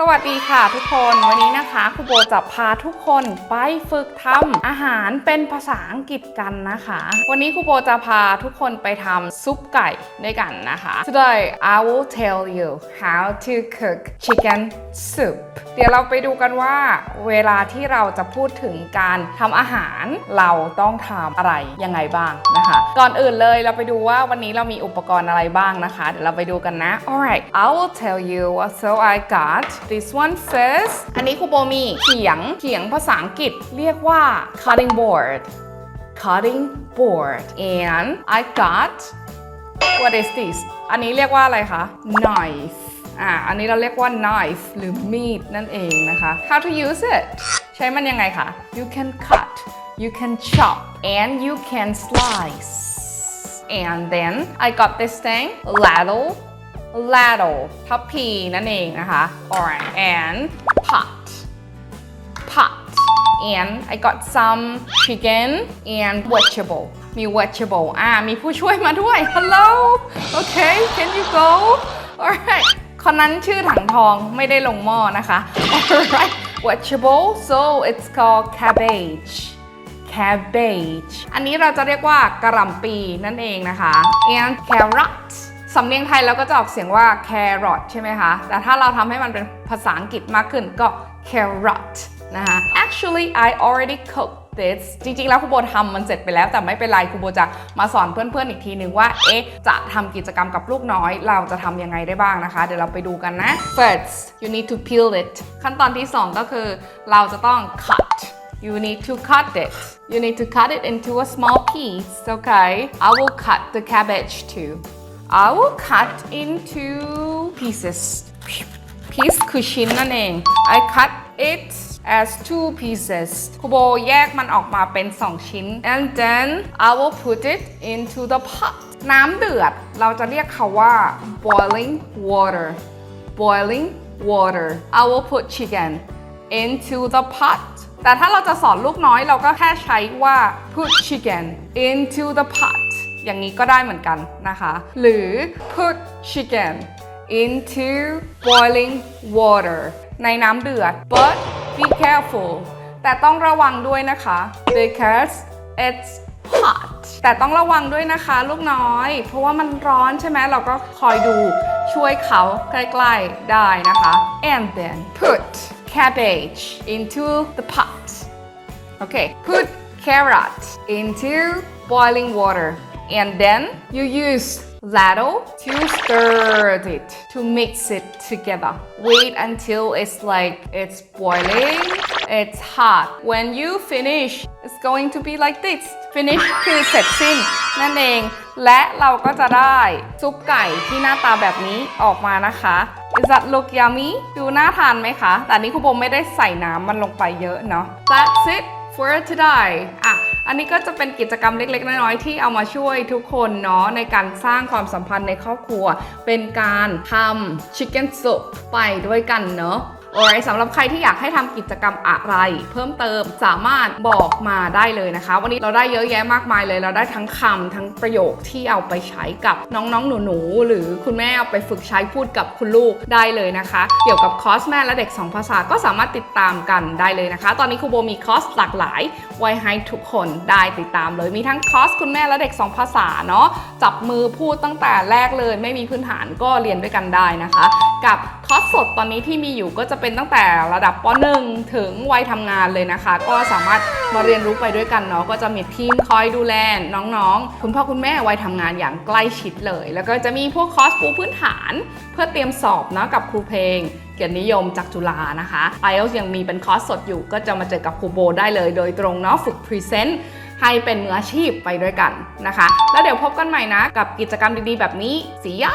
สวัสดีค่ะทุกคนวันนี้นะคะครูโบจะพาทุกคนไปฝึกทำอาหารเป็นภาษาอังกฤษกันนะคะ วันนี้ครูโบจะพาทุกคนไปทำซุปไก่ด้วยกันนะคะ Today I will tell you how to cook chicken soup เดี๋ยวเราไปดูกันว่า เวลาที่เราจะพูดถึงการทำอาหารเราต้องทำอะไรยังไงบ้างนะคะ ก่อนอื่นเลยเราไปดูว่าวันนี้เรามีอุปกรณ์อะไรบ้างนะคะ เดี๋ยวเราไปดูกันนะ alright I will tell you what so I got this one first อันนี้ครูโบมีเขียงเขียงภาษาอังกฤษเรียกว่า cutting board cutting board and I got what is this อันนี้เรียกว่าอะไรคะ knife อ่า อันนี้เราเรียกว่า knife หรือมีดนั่นเองนะคะ how to use it ใช้มันยังไงคะ you can cut you can chop and you can slice and then I got this thing ladle ladle ทัพพีนั่นเองนะคะ alright and pot pot and I got some chicken and vegetable มี vegetable อ่า มีผู้ช่วยมาด้วย hello okay can you go alright คนนั้นชื่อถังทองไม่ได้ลงหม้อนะคะ alright vegetable so it's called cabbage cabbage อันนี้เราจะเรียกว่ากระหล่ำปีนั่นเองนะคะ and carrot สำเนียงไทยเราก็จะออกเสียงว่า carrot ใช่ไหมคะ แต่ถ้าเราทำให้มันเป็นภาษาอังกฤษมากขึ้นก็ carrot นะคะ actually I already cooked this จริงๆ แล้วครูโบทำมันเสร็จไปแล้ว แต่ไม่เป็นไรครูโบจะมาสอนเพื่อนๆ อีกทีหนึ่งว่า เอ๊ะ จะทำกิจกรรมกับลูกน้อย เราจะทำยังไงได้บ้างนะคะ เดี๋ยวเราไปดูกันนะ first you need to peel it ขั้นตอนที่ 2 ก็คือเราจะต้อง cut You need to cut it. You need to cut it into a small piece, okay? I will cut the cabbage too. I will cut into pieces. Piece คือชิ้นนั่นเอง I cut it as two pieces ครูโบแยกมันออกมาเป็น 2 ชิ้น and then I will put it into the pot น้ำเดือด เราจะเรียกเขาว่า boiling water boiling water I will put chicken into the pot แต่ถ้าเราจะสอนลูกน้อยเราก็แค่ใช้ว่า put chicken into the pot อย่างนี้ก็ได้เหมือนกันนะคะ หรือ put chicken into boiling water ในน้ำเดือด but be careful แต่ต้องระวังด้วยนะคะ because it's hot แต่ต้องระวังด้วยนะคะลูกน้อย เพราะว่ามันร้อนใช่ไหมเราก็คอยดูช่วยเขาใกล้ๆได้นะคะ and then put cabbage into the pot okay put carrot into boiling water and then you use ladle to stir it to mix it together wait until it's like it's boiling it's hot when you finish it's going to be like this finish คือเสร็จสิ้นนั่นเอง และเราก็จะได้ซุปไก่ที่หน้าตาแบบนี้ออกมานะคะ Is that look yummy ดูน่าทานไหมคะ แต่นนี้คุณโบไม่ได้ใส่น้ำมันลงไปเยอะเนาะ That's it for today อะ อันนี้ก็จะเป็นกิจกรรมเล็ก ๆ น้อยๆ ที่เอามาช่วยทุกคนเนาะในการสร้างความสัมพันธ์ในครอบครัว เป็นการทำ chicken soup ไปด้วยกันเนาะ โอ้ยสำหรับใครที่อยากให้ทำกิจกรรมอะไร เพิ่มเติมสามารถบอกมาได้เลยนะคะ วันนี้เราได้เยอะแยะมากมายเลย เราได้ทั้งคำทั้งประโยคที่เอาไปใช้กับน้องๆหนูๆหรือคุณแม่เอาไปฝึกใช้พูดกับคุณลูกได้เลยนะคะ เกี่ยวกับคอร์สแม่และเด็ก 2 ภาษาก็สามารถติดตามกันได้เลยนะคะ ตอนนี้ครูโบมีคอร์สหลากหลายไว้ให้ทุกคนได้ติดตามเลย มีทั้งคอร์สคุณแม่และเด็ก 2 ภาษาเนาะจับมือพูดตั้งแต่แรกเลย ไม่มีพื้นฐานก็เรียนด้วยกันได้นะคะ กับคอร์สสดตอนนี้ที่มีอยู่ก็จะเป็นตั้งแต่ระดับป .1 ถึงวัยทำงานเลยนะคะ ก็สามารถมาเรียนรู้ไปด้วยกันเนาะก็จะมีทีมคอยดูแลน้องๆ คุณพ่อคุณแม่วัยทำงานอย่างใกล้ชิดเลย แล้วก็จะมีพวกคอร์สปูพื้นฐาน เพื่อเตรียมสอบเนาะกับครูเพลงเกียรตินิยมจากจุฬานะคะ IELTS ยังมีเป็นคอร์สสดอยู่ ก็จะมาเจอกับครูโบได้เลย โดยตรงเนาะฝึกพรีเซนต์ให้เป็นมืออาชีพไปด้วยกันนะคะ แล้วเดี๋ยวพบกันใหม่นะ กับกิจกรรมดีๆ แบบนี้สียา